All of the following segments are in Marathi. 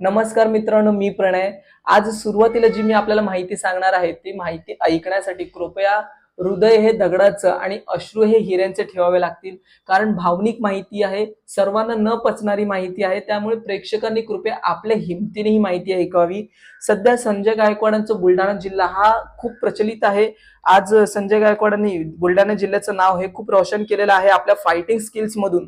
नमस्कार मित्रांनो मी प्रणय. आज सुरुवातीला जी मी आपल्याला माहिती सांगणार आहे ती माहिती ऐकण्यासाठी कृपया हृदय हे दगडाचं आणि अश्रू हे हिऱ्यांचे ठेवावे लागतील. कारण भावनिक माहिती आहे सर्वांना न पचणारी माहिती आहे त्यामुळे प्रेक्षकांनी कृपया आपल्या हिमतीने ही माहिती ऐकावी. सध्या संजय गायकवाडांचं बुलढाणा जिल्हा हा खूप प्रचलित आहे. आज संजय गायकवाडांनी बुलढाणा जिल्ह्याचं नाव हे खूप रोशन केलेलं आहे आपल्या फायटिंग स्किल्स मधून.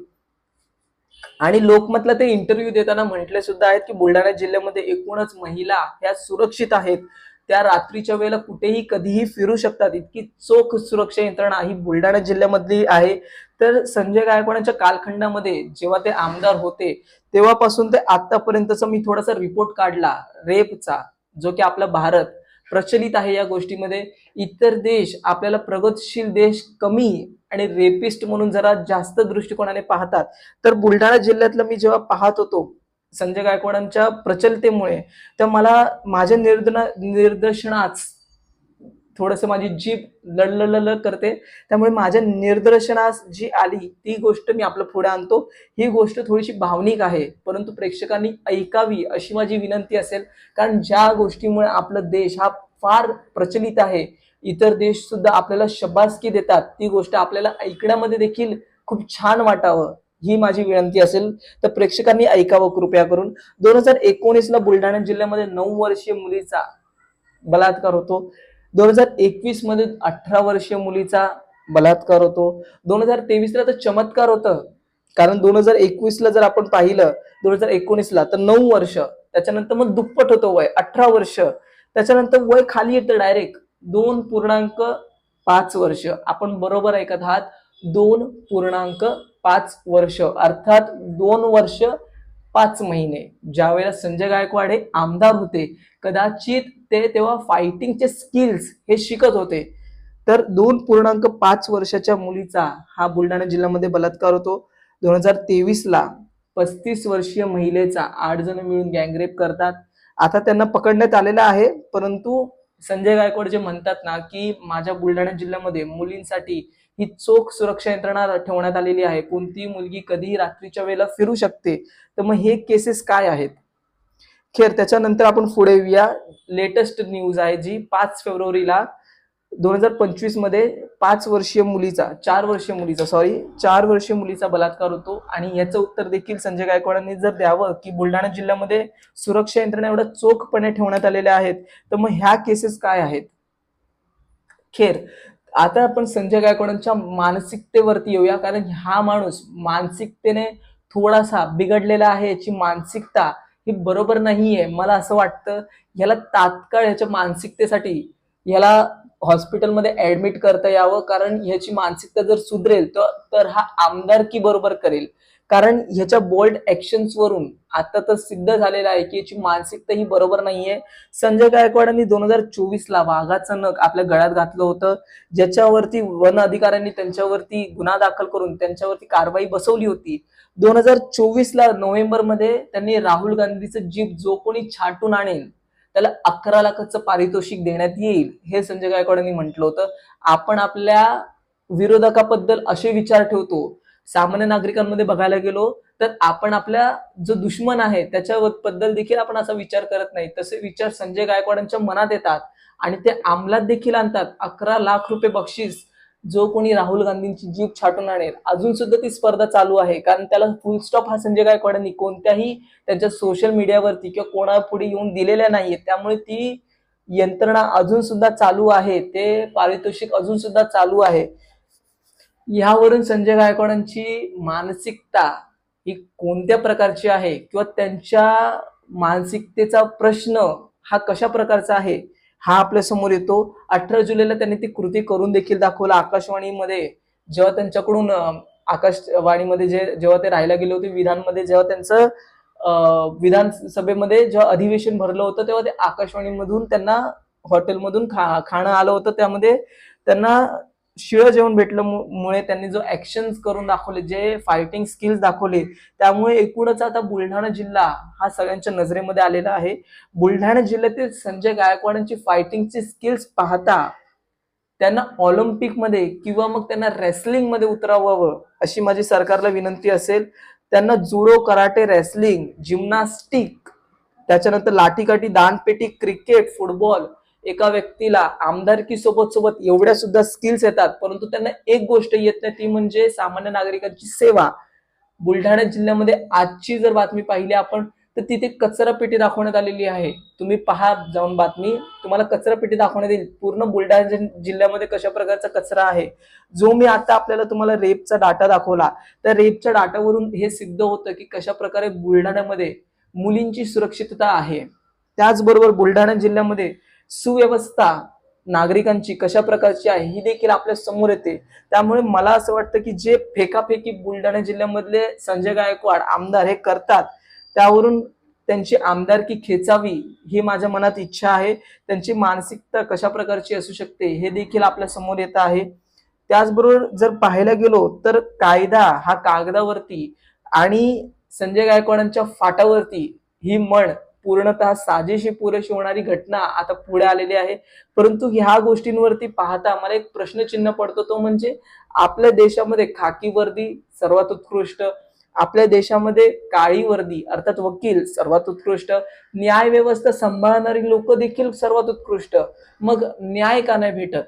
आणि लोकमतला ते इंटरव्ह्यू देताना म्हटले सुद्धा आहेत की बुलढाणा जिल्ह्यामध्ये एकूणच महिला ह्या सुरक्षित आहेत. त्या रात्रीच्या वेळेला कुठेही कधीही फिरू शकतात. इतकी चोख सुरक्षा यंत्रणा ही बुलढाणा जिल्ह्यामधली आहे. तर संजय गायकवाडांच्या कालखंडामध्ये जेव्हा ते आमदार होते तेव्हापासून ते आतापर्यंतचा मी थोडासा रिपोर्ट काढला. रेपचा जो की आपला भारत. प्रचलित आहे या गोष्टीमध्ये. इतर देश आपल्याला प्रगतशील देश कमी आणि रेपिस्ट म्हणून जरा जास्त दृष्टिकोनाने पाहतात. तर बुलढाणा जिल्ह्यातलं मी जेव्हा पाहत होतो संजय गायकवाडांच्या प्रचलतेमुळे तर मला माझ्या निर्दना निर्दर्शनाच थोडस माझी जीभ लढलळ करते. त्यामुळे माझ्या निर्दर्शनास जी आली ती गोष्ट मी आपलं पुढे आणतो. ही गोष्ट थोडीशी भावनिक आहे परंतु प्रेक्षकांनी ऐकावी अशी माझी विनंती असेल. कारण ज्या गोष्टीमुळे आपला देश हा फार प्रचलित आहे इतर देश सुद्धा आपल्याला शबासकी देतात ती गोष्ट आपल्याला ऐकण्यामध्ये देखील खूप छान वाटावं ही माझी विनंती असेल. तर प्रेक्षकांनी ऐकावं कृपया करून. दोन हजार एकोणीस ला बुलढाणा जिल्ह्यामध्ये नऊ वर्षीय मुलीचा बलात्कार होतो. दोन हजार एकवीसमध्ये अठरा वर्षीय मुलीचा बलात्कार होतो. दोन हजार तेवीसला तर चमत्कार होतं. कारण दोन हजार एकवीसला जर आपण पाहिलं दोन हजार एकोणीसला तर नऊ वर्ष त्याच्यानंतर मग दुप्पट होतं वय अठरा वर्ष. त्याच्यानंतर वय खाली येतं डायरेक्ट दोन पूर्णांक पाच वर्ष. आपण बरोबर ऐकत आहात दोन पूर्णांक पाच वर्ष. अर्थात दोन वर्ष पाच महिने. ज्या वेळेला संजय गायकवाड हे आमदार होते कदाचित ते तेव्हा फायटिंगचे स्किल्स हे शिकत होते. तर दोन पूर्णांक पाच वर्षाच्या मुलीचा हा बुलढाणा जिल्ह्यामध्ये बलात्कार होतो. दोन हजार तेवीसला पस्तीस वर्षीय महिलेचा आठ जण मिळून गँगरेप करतात. आता त्यांना पकडण्यात आलेलं आहे परंतु संजय गायकवाड जे म्हणतात ना की माझ्या बुलढाणा जिल्ह्यामध्ये मुलींसाठी ही चोख सुरक्षा यंत्रणा ठेवण्यात आलेली आहे. कोणतीही मुलगी कधीही रात्रीच्या वेळेला फिरू शकते. तर मग हे केसेस काय आहेत? खेर त्याच्यानंतर आपण पुढे येऊया. लेटेस्ट न्यूज आहे जी पाच फेब्रुवारीला दोन हजार पंचवीसमध्ये पाच वर्षीय मुलीचा चार वर्षीय मुलीचा सॉरी चार वर्षीय मुलीचा बलात्कार होतो. आणि याचं उत्तर देखील संजय गायकवाडांनी जर द्यावं की बुलढाणा जिल्ह्यामध्ये सुरक्षा यंत्रणा एवढ्या चोखपणे ठेवण्यात आलेल्या आहेत तर मग ह्या केसेस काय आहेत? खेर आता आपण संजय गायकवाडांच्या मानसिकतेवरती येऊया कारण हा माणूस मानसिकतेने थोडासा बिघडलेला आहे याची मानसिकता हे बरोबर नाहीये. मला असं वाटतं याला तात्काळ याच्या मानसिकतेसाठी याला हॉस्पिटलमध्ये ऍडमिट करता यावं. कारण ह्याची मानसिकता जर सुधरेल तर हा आमदारकी बरोबर करेल. कारण ह्याच्या बोल्ड ऍक्शन्स वरून आता तर सिद्ध झालेलं आहे की याची मानसिकता ही बरोबर नाहीये. संजय गायकवाडांनी दोन हजार चोवीस ला वाघाचं नख आपल्या गळ्यात घातलं होतं. ज्याच्यावरती वन अधिकाऱ्यांनी त्यांच्यावरती गुन्हा दाखल करून त्यांच्यावरती कारवाई बसवली होती. दोन हजार चोवीस ला नोव्हेंबरमध्ये त्यांनी राहुल गांधीचं जीप जो कोणी छाटून आणेल त्याला अकरा लाखाचं पारितोषिक देण्यात येईल हे संजय गायकवाडांनी म्हटलं होतं. आपण आपल्या विरोधकाबद्दल असे विचार ठेवतो सामान्य नागरिकांमध्ये बघायला गेलो तर आपण आपल्या जो दुश्मन आहे त्याच्याबद्दल देखील आपण असा विचार करत नाही. तसे विचार संजय गायकवाडांच्या मनात येतात आणि ते अंमलात देखील आणतात. अकरा लाख रुपये बक्षीस जो कोणी राहुल गांधींची जीप छाटून आणेल अजून सुद्धा ती स्पर्धा चालू आहे. कारण त्याला फुल स्टॉप हा संजय गायकवाडांनी. कोणत्याही त्यांच्या सोशल मीडियावरती किंवा कोणापुढे येऊन दिलेल्या नाहीये त्यामुळे ती यंत्रणा अजून सुद्धा चालू आहे. ते पारितोषिक अजून सुद्धा चालू आहे. यावरून संजय गायकवाडांची मानसिकता ही कोणत्या प्रकारची आहे? किंवा त्यांच्या मानसिकतेचा प्रश्न हा कशा प्रकारचा आहे? हा आपल्यासमोर येतो. अठरा जुलैला त्यांनी ती कृती करून देखील दाखवला आकाशवाणीमध्ये. जेव्हा त्यांच्याकडून आकाशवाणीमध्ये जे जेव्हा ते राहायला गेले होते विधानमध्ये जेव्हा त्यांचं अं, विधानसभेमध्ये जेव्हा अधिवेशन भरलं होतं तेव्हा ते आकाशवाणीमधून त्यांना हॉटेलमधून खा खाणं आलं होतं. त्यामध्ये त्यांना शिळं जेवण भेटलं मु- मुळे त्यांनी जो ऍक्शन करून दाखवले जे फायटिंग स्किल्स दाखवले त्यामुळे एकूणच आता बुलढाणा जिल्हा हा सगळ्यांच्या नजरेमध्ये आलेला आहे. बुलढाणा जिल्ह्यातील संजय गायकवाडांची फायटिंगची स्किल्स पाहता त्यांना ऑलिम्पिकमध्ये किंवा मग त्यांना रेसलिंगमध्ये उतरावं उतरावावं अशी माझी सरकारला विनंती असेल. त्यांना जुडो कराटे रेसलिंग जिम्नास्टिक त्याच्यानंतर लाठीकाठी दानपेटी क्रिकेट फुटबॉल एका व्यक्तीला आमदारकी सोबत सोबत एवढ्या सुद्धा स्किल्स येतात परंतु त्यांना एक गोष्ट येत नाही ती म्हणजे सामान्य नागरिकांची सेवा. बुलढाणा जिल्ह्यामध्ये आजची जर बातमी पाहिली आपण तर तिथे कचरा पेटी दाखवण्यात आलेली आहे. तुम्ही पहा जाऊन बातमी. तुम्हाला कचरा पेटी दाखवण्यात येईल. पूर्ण बुलढाणा जिल्ह्यामध्ये कशा प्रकारचा कचरा आहे? जो मी आता आपल्याला तुम्हाला रेपचा डाटा दाखवला त्या रेपच्या डाटावरून हे सिद्ध होतं की कशा प्रकारे बुलढाण्यामध्ये मुलींची सुरक्षितता आहे. त्याचबरोबर बुलढाणा जिल्ह्यामध्ये सुव्यवस्था नागरिकांची कशा प्रकारची आहे ही देखील आपल्यासमोर येते. त्यामुळे मला असं वाटतं की जे फेकाफेकी बुलढाणा जिल्ह्यामधले संजय गायकवाड आमदार हे करतात त्यावरून त्यांची आमदारकी खेचावी ही माझ्या मनात इच्छा आहे. त्यांची मानसिकता कशा प्रकारची असू शकते हे देखील आपल्यासमोर येत आहे. त्याचबरोबर जर पाहायला गेलो तर कायदा हा कागदावरती आणि संजय गायकवाडांच्या फाटावरती ही म्हण पूर्णतः साजेशी पुरेशी होणारी घटना आता पुढे आलेली आहे. परंतु ह्या गोष्टींवरती पाहता मला एक प्रश्नचिन्ह पडतो तो म्हणजे आपल्या देशामध्ये खाकी वर्दी सर्वात उत्कृष्ट आपल्या देशामध्ये काळी वर्दी अर्थात वकील सर्वात उत्कृष्ट न्याय व्यवस्था सांभाळणारी लोक देखील सर्वात उत्कृष्ट. मग न्याय का नाही भेटत?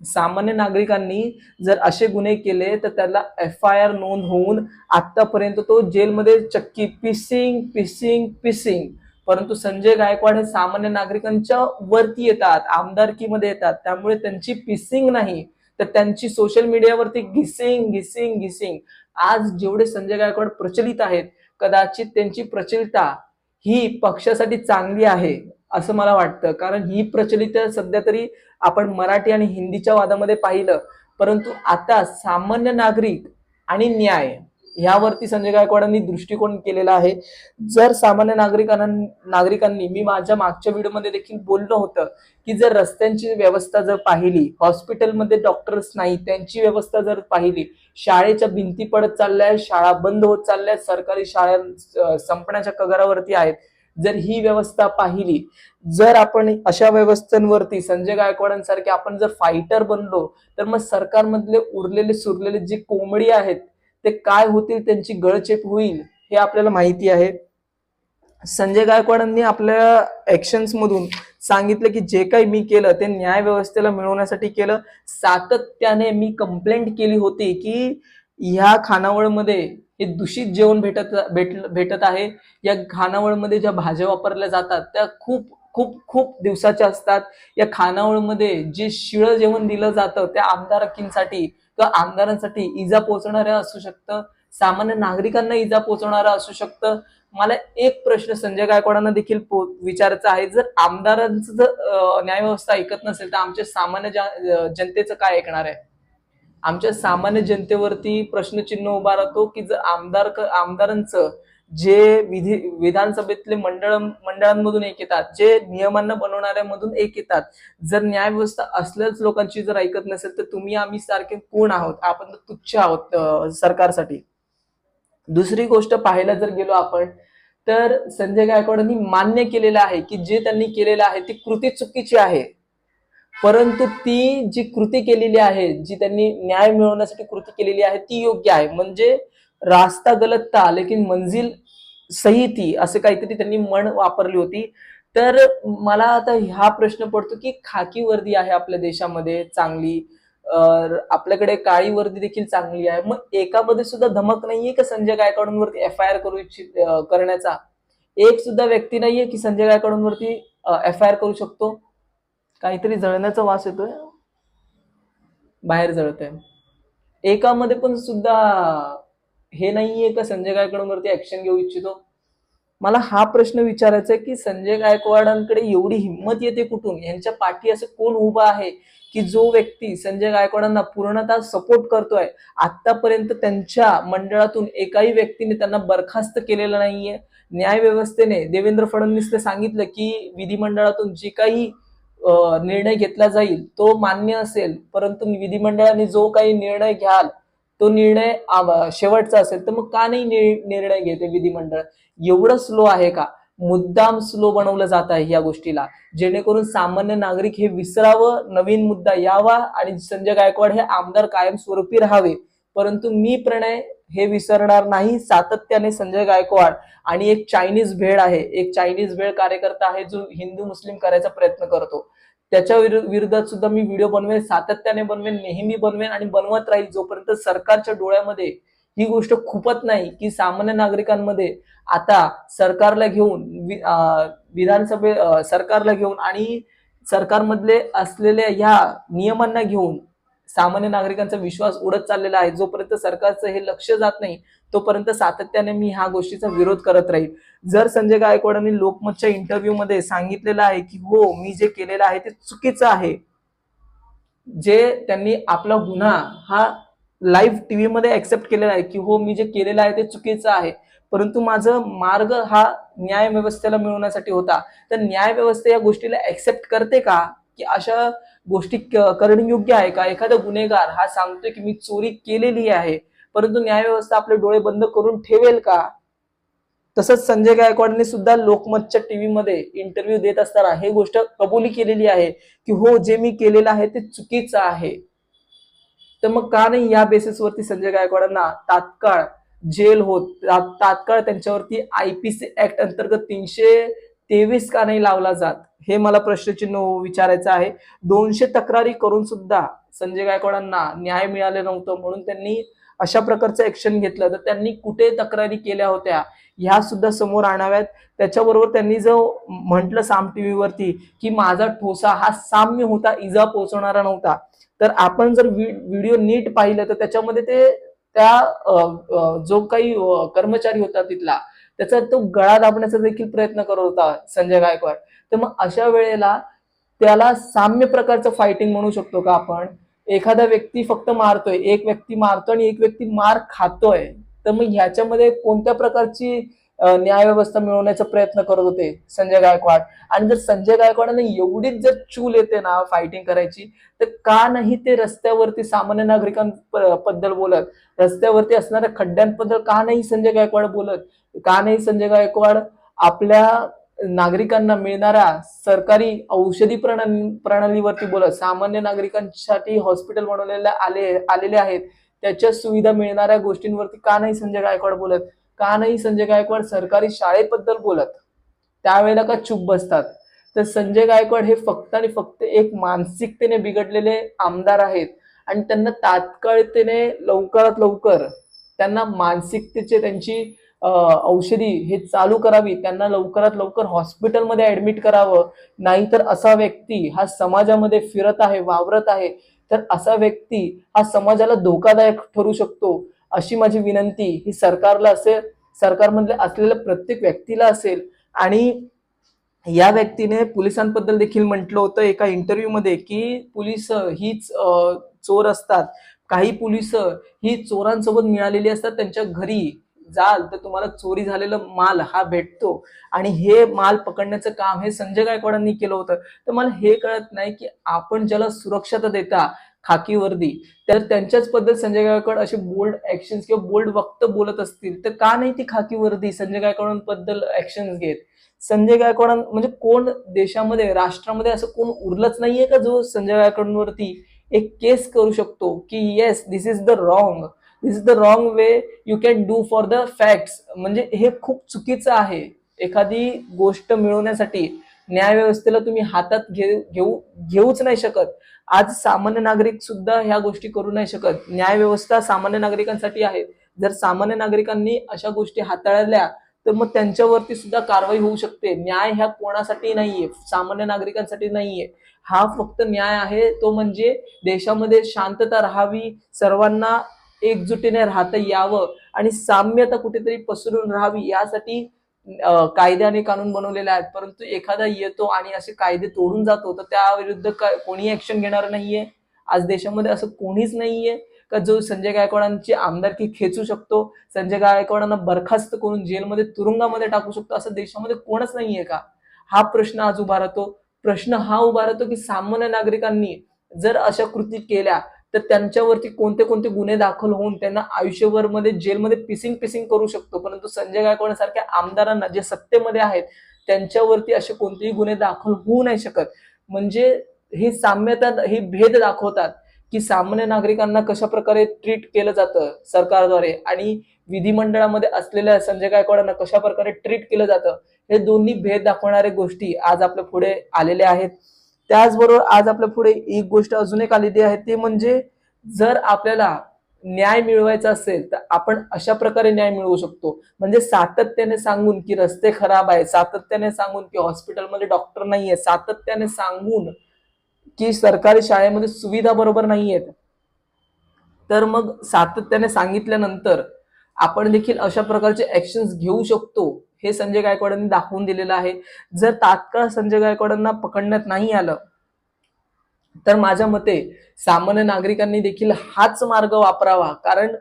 सामान्य नागरिकांनी जर असे गुन्हे केले तर त्याला एफ आय आर नोंद होऊन आतापर्यंत तो जेलमध्ये चक्की पिसिंग पिसिंग पिसिंग परंतु संजय गायकवाड हे सामान्य नागरिकांच्या वरती येतात आमदारकीमध्ये येतात. त्यामुळे त्यांची पिसिंग नाही तर त्यांची सोशल मीडियावरती घिसिंग घिसिंग घिसिंग. आज जेवढे संजय गायकवाड प्रचलित आहेत कदाचित त्यांची प्रचलिता ही पक्षासाठी चांगली आहे असं मला वाटतं. कारण ही प्रचलित सध्या तरी आपण मराठी आणि हिंदीच्या वादामध्ये पाहिलं. परंतु आता सामान्य नागरिक आणि न्याय ह्यावरती संजय गायकवाडांनी दृष्टिकोन केलेला आहे. जर सामान्य नागरिकांना नागरिकांनी मी माझ्या मागच्या व्हिडिओमध्ये देखील बोललो होतं की जर रस्त्यांची व्यवस्था जर पाहिली हॉस्पिटलमध्ये डॉक्टर्स नाही त्यांची व्यवस्था जर पाहिली शाळेच्या भिंती पडत चालल्या आहेत शाळा बंद होत चालल्या आहेत सरकारी शाळा संपण्याच्या कगारावरती आहेत जर ही व्यवस्था पाहिली जर आपण अशा व्यवस्थांवरती संजय गायकवाडांसारखे आपण जर फायटर बनलो तर मग सरकारमधले उरलेले सुरलेले जे कोंबडी आहेत ते काय होतील त्यांची गळचेप होईल हे आपल्याला माहिती आहे. संजय गायकवाडांनी आपल्या ऍक्शन्स मधून सांगितलं की जे काही मी केलं ते न्याय व्यवस्थेला मिळवण्यासाठी केलं. सातत्याने मी कंप्लेंट केली होती की ह्या खानावळमध्ये हे दूषित जेवण भेटत भेट भेटत आहे. या खानावळमध्ये ज्या भाज्या वापरल्या जातात त्या खूप खूप खूप दिवसाच्या असतात. या खानावळमध्ये जे शिळं जेवण दिलं जातं त्या आमदारकींसाठी किंवा आमदारांसाठी इजा पोहोचणाऱ्या असू शकतं. सामान्य नागरिकांना इजा पोहोचणारं असू शकतं. मला एक प्रश्न संजय गायकवाडांना देखील विचारायचा आहे. जर आमदारांचं जर न्यायव्यवस्था ऐकत नसेल तर आमच्या सामान्य जनतेचं काय ऐकणार आहे? आमच्या सामान्य जनतेवरती प्रश्नचिन्ह उभा राहतो की जर आमदार आमदारांचं जे विधी विधानसभेतले मंडळ मंडळांमधून एक येतात जे नियमांना बनवणाऱ्यामधून एक येतात. जर न्याय व्यवस्था असल्याच लोकांची जर ऐकत नसेल तर तुम्ही आम्ही सारखे कोण आहोत. आपण तर तुच्छ आहोत सरकारसाठी. दुसरी गोष्ट पाहायला जर गेलो आपण तर संजय गायकवाडांनी मान्य केलेलं आहे की जे त्यांनी केलेलं आहे ती कृती चुकीची आहे. परंतु ती जी कृती केलेली आहे जी त्यांनी न्याय मिळवण्यासाठी कृती केलेली आहे ती योग्य आहे. म्हणजे रास्ता गलत था लेकिन मंजिल संहिती असं असे काहीतरी त्यांनी म्हण वापरली होती. तर मला आता हा प्रश्न पडतो की खाकी वर्दी आहे आपल्या देशामध्ये चांगली. आपल्याकडे काळी वर्दी देखील चांगली आहे. मग एकामध्ये सुद्धा धमक नाहीये का संजय गायकवाडांवरती एफ आय आर करू इच्छित करण्याचा? एक सुद्धा व्यक्ती नाहीये की संजय गायकवाडांवरती एफ आय आर करू शकतो? काहीतरी जळण्याचा वास येतोय. बाहेर जळतंय. एकामध्ये पण सुद्धा हे नाहीये का संजय गायकवाडांवरती ऍक्शन घेऊ इच्छितो? मला हा प्रश्न विचारायचा आहे की संजय गायकवाडांकडे एवढी हिंमत येते कुठून? यांच्या पाठी असं कोण उभा आहे की जो व्यक्ती संजय गायकवाडांना पूर्णतः सपोर्ट करतोय आतापर्यंत त्यांच्या मंडळातून एकाही व्यक्तीने त्यांना बरखास्त केलेलं नाहीये? न्याय व्यवस्थेने देवेंद्र फडणवीसने सांगितलं की विधिमंडळातून जे काही निर्णय घेतला जाईल तो मान्य असेल परंतु विधिमंडळाने जो काही निर्णय घ्याल तो निर्णय शेवटचा असेल तर मग का नाही निर्णय घेते विधिमंडळ? एवढं स्लो आहे का? मुद्दाम स्लो बनवलं जात आहे या गोष्टीला. जेणेकरून सामान्य नागरिक हे विसरावं नवीन मुद्दा यावा आणि संजय गायकवाड हे आमदार कायमस्वरूपी राहावे. परंतु मी प्रणय हे विसरणार नाही सातत्याने संजय गायकवाड आणि एक चायनीज भेळ आहे. एक चायनीज भेळ कार्यकर्ता आहे जो हिंदू मुस्लिम करायचा प्रयत्न करतो. त्याच्या विरु- विरोधात सुद्धा मी व्हिडिओ बनवेन सातत्याने बनवेन नेहमी बनवेन आणि बनवत राहील जोपर्यंत सरकारच्या डोळ्यामध्ये ही गोष्ट खूपच नाही की सामान्य नागरिकांमध्ये आता सरकारला घेऊन विधानसभे सरकारला घेऊन आणि सरकारमधले असलेल्या ह्या नियमांना घेऊन सामान्य नागरिकांचा विश्वास उडत चाललेला आहे. जोपर्यंत सरकारचं हे लक्ष जात नाही तोपर्यंत सातत्याने मी ह्या गोष्टीचा विरोध करत राहील. जर संजय गायकवाडांनी लोकमतच्या इंटरव्ह्यू मध्ये सांगितलेलं आहे की हो मी जे केलेलं आहे ते चुकीचं आहे. जे त्यांनी आपला गुन्हा हा लाईव्ह टीव्ही मध्ये ऍक्सेप्ट केलेला आहे की हो मी जे केलेलं आहे ते चुकीचं आहे. परंतु माझं मार्ग हा न्याय व्यवस्थेला मिळवण्यासाठी होता. तर न्याय व्यवस्था या गोष्टीला ऍक्सेप्ट करते का? की अशा गोष्टी करण करणं योग्य आहे का? एखादा गुन्हेगार हा सांगतोय की मी चोरी केलेली आहे परंतु न्याय व्यवस्था आपले डोळे बंद करून ठेवेल का? तसंच संजय गायकवाडने सुद्धा लोकमतच्या टीव्ही मध्ये इंटरव्ह्यू देत असताना हे गोष्ट कबुली केलेली आहे की हो जे मी केलेलं आहे ते चुकीचं आहे. तर मग का नाही या बेसिसवरती संजय गायकवाडांना तात्काळ जेल होत तात्काळ त्यांच्यावरती आयपीसी ऍक्ट अंतर्गत तीनशे तेवीस का नाही लावला जात? हे मला प्रश्नचिन्ह विचारायचं आहे. दोनशे तक्रारी करून सुद्धा संजय गायकवाडांना न्याय मिळाले नव्हतं म्हणून त्यांनी अशा प्रकारचं ऍक्शन घेतलं. तर त्यांनी कुठे तक्रारी केल्या होत्या? ह्या सुद्धा समोर आणाव्यात. त्याच्याबरोबर त्यांनी जो म्हटलं साम टीव्हीवरती की माझा ठोसा हा साम्य होता इजा पोहोचवणारा नव्हता. तर आपण जर व्हिडिओ नीट पाहिलं तर त्याच्यामध्ये ते त्या जो काही कर्मचारी होता तिथला त्याचा तो गळा दाबण्याचा देखील प्रयत्न करत होता संजय गायकवाड. तर मग अशा वेळेला त्याला साम्य प्रकारचं फायटिंग म्हणू शकतो का आपण? एखादा व्यक्ती फक्त मारतोय एक व्यक्ती मारतो आणि एक व्यक्ती मार खातोय. तर मग ह्याच्यामध्ये कोणत्या प्रकारची न्यायव्यवस्था मिळवण्याचा प्रयत्न करत होते संजय गायकवाड. आणि जर संजय गायकवाडांना एवढीच जर चूल येते ना फायटिंग करायची तर का नाही ते रस्त्यावरती सामान्य नागरिकांबद्दल बोलत? रस्त्यावरती असणाऱ्या खड्ड्यांबद्दल का नाही संजय गायकवाड बोलत? का नाही संजय गायकवाड आपल्या नागरिकांना मिळणाऱ्या सरकारी औषधी प्रणाली प्रणालीवरती बोलत? सामान्य नागरिकांसाठी हॉस्पिटल बनवलेले आले आलेले आहेत. त्याच्या सुविधा मिळणाऱ्या गोष्टींवरती का नाही संजय गायकवाड बोलत? का नाही संजय गायकवाड सरकारी शाळेबद्दल बोलत? त्यावेळेला का चुप बसतात? तर संजय गायकवाड हे फक्त आणि फक्त एक मानसिकतेने बिघडलेले आमदार आहेत आणि त्यांना तात्काळतेने लवकरात लवकर त्यांना मानसिकतेचे त्यांची औषधी हे चालू करावी त्यांना लवकरात लवकर हॉस्पिटलमध्ये ऍडमिट करावं. नाहीतर असा व्यक्ती हा समाजामध्ये फिरत आहे वावरत आहे. तर असा व्यक्ती हा समाजाला धोकादायक ठरू शकतो. अशी माझी विनंती ही सरकारला असेल सरकारमधले असलेल्या प्रत्येक व्यक्तीला असेल. आणि या व्यक्तीने पोलिसांबद्दल देखील म्हटलं होतं एका इंटरव्ह्यूमध्ये की पोलीस हीच चोर असतात. काही पोलीस ही चोरांसोबत मिळालेली असतात त्यांच्या घरी जाल तर तुम्हाला चोरी झालेला माल हा भेटतो. आणि हे माल पकडण्याचं काम हे संजय गायकवाडांनी केलं होतं. तर मला हे कळत नाही की आपण ज्याला सुरक्षता देता खाकी वर्दी तर त्यांच्याच पद्धत संजय गायकवाड असे बोल्ड ऍक्शन किंवा बोल्ड वक्त बोलत असतील तर का नाही ती खाकी वर्दी संजय गायकवाडांबद्दल ऍक्शन घेत? संजय गायकवाड म्हणजे कोण देशामध्ये राष्ट्रामध्ये असं कोण उरलंच नाहीये का जो संजय गायकवाडांवरती एक केस करू शकतो की yes this is the wrong this is the wrong way you can do for the facts म्हणजे हे खूप चुकीचं आहे. एखादी गोष्ट मिळवण्यासाठी न्यायव्यवस्थेला तुम्ही हातात घेऊ घेऊ घेऊच नाही शकत. आज सामान्य नागरिक सुद्धा ह्या गोष्टी करू नाही शकत. न्यायव्यवस्था सामान्य नागरिकांसाठी आहे. जर सामान्य नागरिकांनी अशा गोष्टी हाताळल्या तर मग त्यांच्यावरती सुद्धा कारवाई होऊ शकते. न्याय ह्या कोणासाठी नाहीये? सामान्य नागरिकांसाठी नाहीये. हा फक्त न्याय आहे तो म्हणजे देशामध्ये शांतता राहावी सर्वांना एकजुटीने राहता यावं आणि साम्यता कुठेतरी पसरून राहावी यासाठी कायदे आणि कानून बनवलेले आहेत. परंतु एखादा येतो आणि असे कायदे तोडून जातो तर त्याविरुद्ध कोणी ऍक्शन घेणार नाहीये. आज देशामध्ये असं कोणीच नाहीये का जो संजय गायकवाडांची आमदारकी खेचू शकतो संजय गायकवाडांना बरखास्त करून जेलमध्ये तुरुंगामध्ये टाकू शकतो असं देशामध्ये कोणच नाहीये का? हा प्रश्न आज उभा राहतो. प्रश्न हा उभा राहतो की सामान्य नागरिकांनी जर अशा कृती केल्या तर त्यांच्यावरती कोणते कोणते गुन्हे दाखल होऊन त्यांना आयुष्यभरमध्ये जेलमध्ये पिसिंग पिसिंग करू शकतो. परंतु संजय गायकवाड सारख्या आमदारांना जे सत्तेमध्ये आहेत त्यांच्यावरती असे कोणतेही गुन्हे दाखल होऊ नाही शकत. म्हणजे ही साम्यता हे भेद दाखवतात की सामान्य नागरिकांना कशा प्रकारे ट्रीट केलं जातं सरकारद्वारे आणि विधिमंडळामध्ये असलेल्या संजय गायकवाडांना कशा प्रकारे ट्रीट केलं जातं हे दोन्ही भेद दाखवणारे गोष्टी आज आपल्या पुढे आलेल्या आहेत. त्याचबरोबर आज आपल्या पुढे एक गोष्ट अजून एक आलेली आहे ते म्हणजे जर आपल्याला न्याय मिळवायचा असेल तर आपण अशा प्रकारे न्याय मिळवू शकतो. म्हणजे सातत्याने सांगून की रस्ते खराब आहे सातत्याने सांगून की हॉस्पिटलमध्ये डॉक्टर नाहीये सातत्याने सांगून की सरकारी शाळेमध्ये सुविधा बरोबर नाही आहेत तर मग सातत्याने सांगितल्यानंतर आपण देखील अशा प्रकारचे ऍक्शन्स घेऊ शकतो. हे संजय गायकवाडांनी दाखवून दिलेलं आहे. जर तात्काळ संजय गायकवाडांना पकडण्यात नाही आलं तर माझ्या मते सामान्य नागरिकांनी देखील हाच मार्ग वापरावा. कारण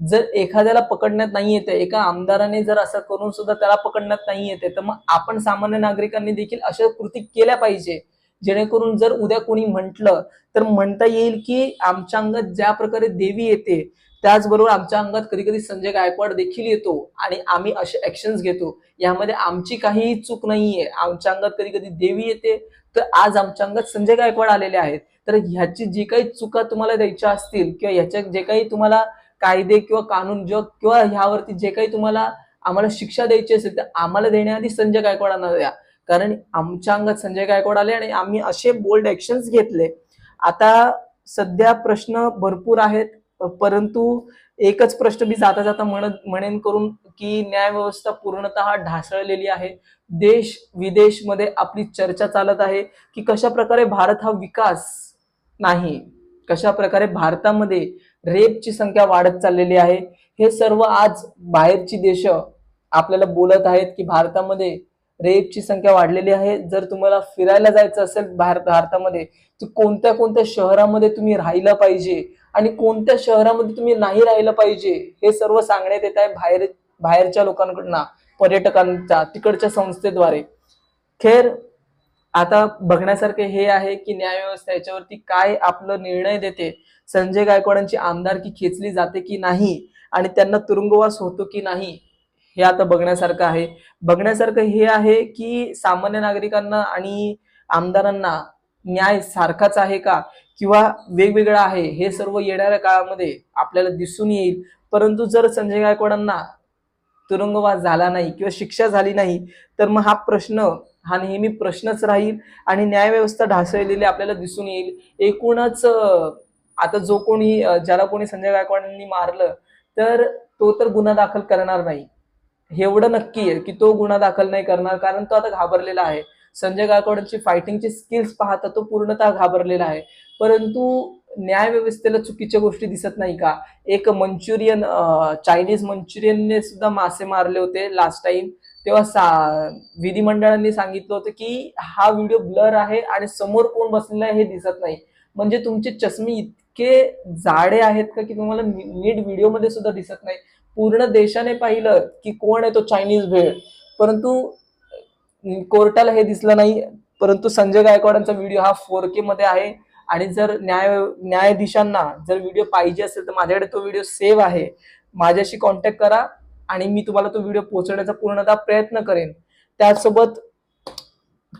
जर एखाद्याला पकडण्यात नाही येते एका आमदाराने जर असं करून सुद्धा त्याला पकडण्यात नाही येते तर मग आपण सामान्य नागरिकांनी देखील अशा कृती केल्या पाहिजे. जेणेकरून जर उद्या कोणी म्हटलं तर म्हणता येईल की आमच्या अंगात ज्या प्रकारे देवी येते त्याचबरोबर आमच्या अंगात कधी कधी संजय गायकवाड देखील येतो आणि आम्ही असे ऍक्शन्स घेतो. यामध्ये आमची काहीही चूक नाहीये. आमच्या अंगात कधी कधी देवी येते तर आज आमच्या अंगात संजय गायकवाड आलेले आहेत. तर ह्याची जी काही चुका तुम्हाला द्यायच्या असतील किंवा ह्याच्या जे काही तुम्हाला कायदे किंवा कानून जग किंवा ह्यावरती जे काही तुम्हाला आम्हाला शिक्षा द्यायची असेल तर आम्हाला देण्याआधी संजय गायकवाडांना द्या. कारण आमच्या अंगात संजय गायकवाड आले आणि आम्ही असे बोल्ड ऍक्शन्स घेतले. आता सध्या प्रश्न भरपूर आहेत. परंतु एकच प्रश्न मी जाता जाता म्हणत म्हणेन करून की न्याय व्यवस्था पूर्णतः ढासळलेली आहे. देश विदेशमध्ये आपली चर्चा चालत आहे की कशा प्रकारे भारत हा विकास नाही कशा प्रकारे भारतामध्ये रेपची संख्या वाढत चाललेली आहे हे सर्व आज बाहेरची देश आपल्याला बोलत आहेत की भारतामध्ये रेपची संख्या वाढलेली आहे. जर तुम्हाला फिरायला जायचं असेल भारत भारतामध्ये तर कोणत्या कोणत्या शहरामध्ये तुम्ही राहिलं पाहिजे? आणि कोणत्या शहरामध्ये तुम्ही नाही राहिलं पाहिजे हे सर्व सांगण्यात येत आहे बाहेर बाहेरच्या लोकांकडनं पर्यटकांच्या तिकडच्या संस्थेद्वारे. खेर आता बघण्यासारखे हे आहे की न्यायव्यवस्था याच्यावरती काय आपलं निर्णय देते? संजय गायकवाडांची आमदारकी खेचली जाते की नाही? आणि त्यांना तुरुंगवास होतो की नाही? हे आता बघण्यासारखं आहे. बघण्यासारखं हे आहे की सामान्य नागरिकांना आणि आमदारांना न्याय सारखाच आहे का? किंवा वेगवेगळं आहे हे सर्व येणाऱ्या काळामध्ये आपल्याला दिसून येईल. परंतु जर संजय गायकवाडांना तुरुंगवास झाला नाही किंवा शिक्षा झाली नाही तर मग हा प्रश्न हा नेहमी प्रश्नच राहील आणि न्यायव्यवस्था ढासळलेली आपल्याला दिसून येईल. एकूणच आता जो कोणी ज्याला कोणी संजय गायकवाडांनी मारलं तर तो तर गुन्हा दाखल करणार नाही. एवढं नक्की आहे की तो गुन्हा दाखल नाही करणार कारण तो आता घाबरलेला आहे. संजय गायकवाडांची फायटिंगची स्किल्स पाहता तो पूर्णतः घाबरलेला आहे. परंतु न्याय व्यवस्थेला चुकीच्या गोष्टी दिसत नाही का? एक मंचुरियन चायनीज मंचुरियनने सुद्धा मासे मारले होते लास्ट टाइम तेव्हा सा विधिमंडळांनी सांगितलं होतं की हा व्हिडिओ ब्लर आहे आणि समोर कोण बसलेला आहे हे दिसत नाही. म्हणजे तुमचे चष्मे इतके जाडे आहेत का की तुम्हाला नीट व्हिडिओमध्ये सुद्धा दिसत नाही. पूर्ण देशाने पाहिलं की कोण आहे तो चायनीज भेळ. परंतु कोर्टाला हे दिसलं नाही परंतु संजय गायकवाडांचा व्हिडिओ हा फोर के मध्ये आहे. आणि जर न्याय न्यायाधीशांना जर व्हिडिओ पाहिजे असेल तर माझ्याकडे तो व्हिडिओ सेव्ह आहे. माझ्याशी कॉन्टॅक्ट करा आणि मी तुम्हाला तो व्हिडिओ पोहोचवण्याचा पूर्णतः प्रयत्न करेन. त्यासोबत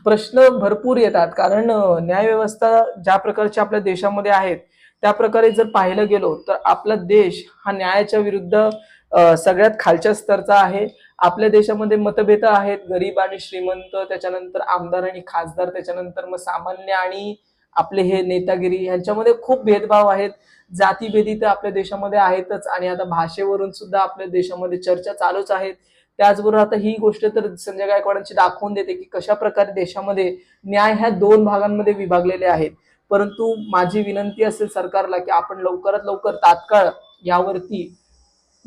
प्रश्न भरपूर येतात कारण न्यायव्यवस्था ज्या प्रकारच्या आपल्या देशामध्ये आहेत त्या प्रकारे जर पाहिलं गेलो तर आपला देश हा न्यायाच्या विरुद्ध सगळ्यात खालच्या स्तरचा आहे. आपल्या देशामध्ये मतभेद आहेत गरीब आणि श्रीमंत त्याच्यानंतर आमदार आणि खासदार त्याच्यानंतर मग सामान्य आणि आपले हे नेतागिरी ह्यांच्यामध्ये खूप भेदभाव आहेत. जातीभेदी तर आपल्या देशामध्ये आहेतच आणि आता भाषेवरून सुद्धा आपल्या देशामध्ये चर्चा चालूच आहेत त्याचबरोबर आता ही गोष्ट तर संजय गायकवाडांची दाखवून देते की कशा प्रकारे देशामध्ये न्याय ह्या दोन भागांमध्ये विभागलेले आहेत. परंतु माझी विनंती असेल सरकारला की आपण लवकरात लवकर तात्काळ यावरती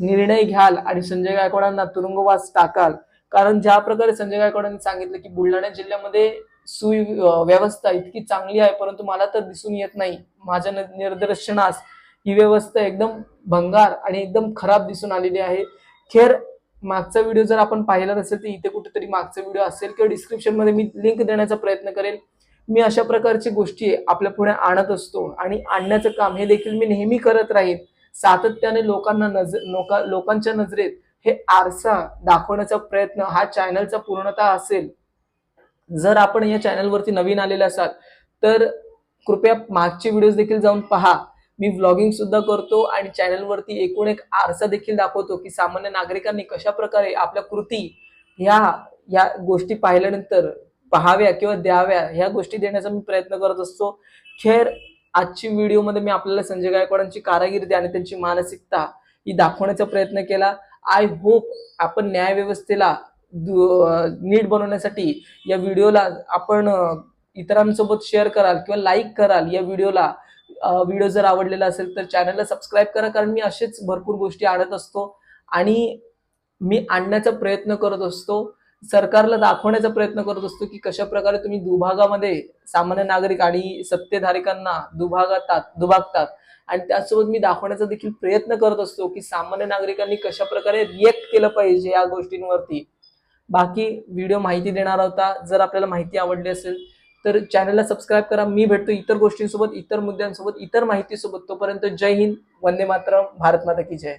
निर्णय घ्याल आणि संजय गायकवाडांना तुरुंगवास टाकाल. कारण ज्या प्रकारे संजय गायकवाडांनी सांगितलं की बुलढाणा जिल्ह्यामध्ये सुव्यवस्था इतकी चांगली आहे परंतु मला तर दिसून येत नाही. माझ्या निदर्शनास ही व्यवस्था एकदम भंगार आणि एकदम खराब दिसून आलेली आहे. खेर मागचा व्हिडिओ जर आपण पाहिला नसेल तर इथे कुठेतरी मागचा व्हिडिओ असेल किंवा डिस्क्रिप्शनमध्ये मी लिंक देण्याचा प्रयत्न करेन. मी अशा प्रकारची गोष्टी आपल्या पुढे आणत असतो आणि आणण्याचं काम हे देखील मी नेहमी करत राहीन. सातत्याने लोकांना नजर लोका लोकांच्या नजरेत हे आरसा दाखवण्याचा प्रयत्न हा चॅनलचा पूर्णतः असेल. जर आपण या चॅनलवरती नवीन आलेले असाल तर कृपया मागचे व्हिडिओज देखील जाऊन पहा. मी व्लॉगिंग सुद्धा करतो आणि चॅनलवरती एकूण एक आरसा देखील दाखवतो की सामान्य नागरिकांनी कशा प्रकारे आपल्या कृती ह्या या गोष्टी पाहिल्यानंतर पाहाव्या किंवा द्याव्या ह्या गोष्टी देण्याचा मी प्रयत्न करत असतो. खेर आजची व्हिडिओमध्ये मी आपल्याला संजय गायकवाडांची कारागिरी आणि त्यांची मानसिकता ही दाखवण्याचा प्रयत्न केला. आय होप आपण न्यायव्यवस्थेला दु- नीट बनवण्यासाठी या व्हिडिओला आपण इतरांसोबत शेअर कराल किंवा लाईक कराल या व्हिडिओला व्हिडिओ जर आवडलेला असेल तर चॅनलला सबस्क्राईब करा कारण मी असेच भरपूर गोष्टी आणत असतो आणि मी आणण्याचा प्रयत्न करत असतो. सरकारला दाखवण्याचा प्रयत्न करत असतो की कशा प्रकारे तुम्ही दुभागामध्ये सामान्य नागरिक आणि सत्तेधारकांना दुभागातात दुभागतात. आणि त्यासोबत मी दाखवण्याचा देखील प्रयत्न करत असतो की सामान्य नागरिकांनी कशा प्रकारे रिएक्ट केलं पाहिजे या गोष्टींवरती. बाकी व्हिडिओ माहिती देणार होता. जर आपल्याला माहिती आवडली असेल तर चॅनलला सबस्क्राईब करा. मी भेटतो इतर गोष्टींसोबत इतर मुद्द्यांसोबत इतर माहितीसोबत. तोपर्यंत जय हिंद वंदे मातरम भारत माता की जय.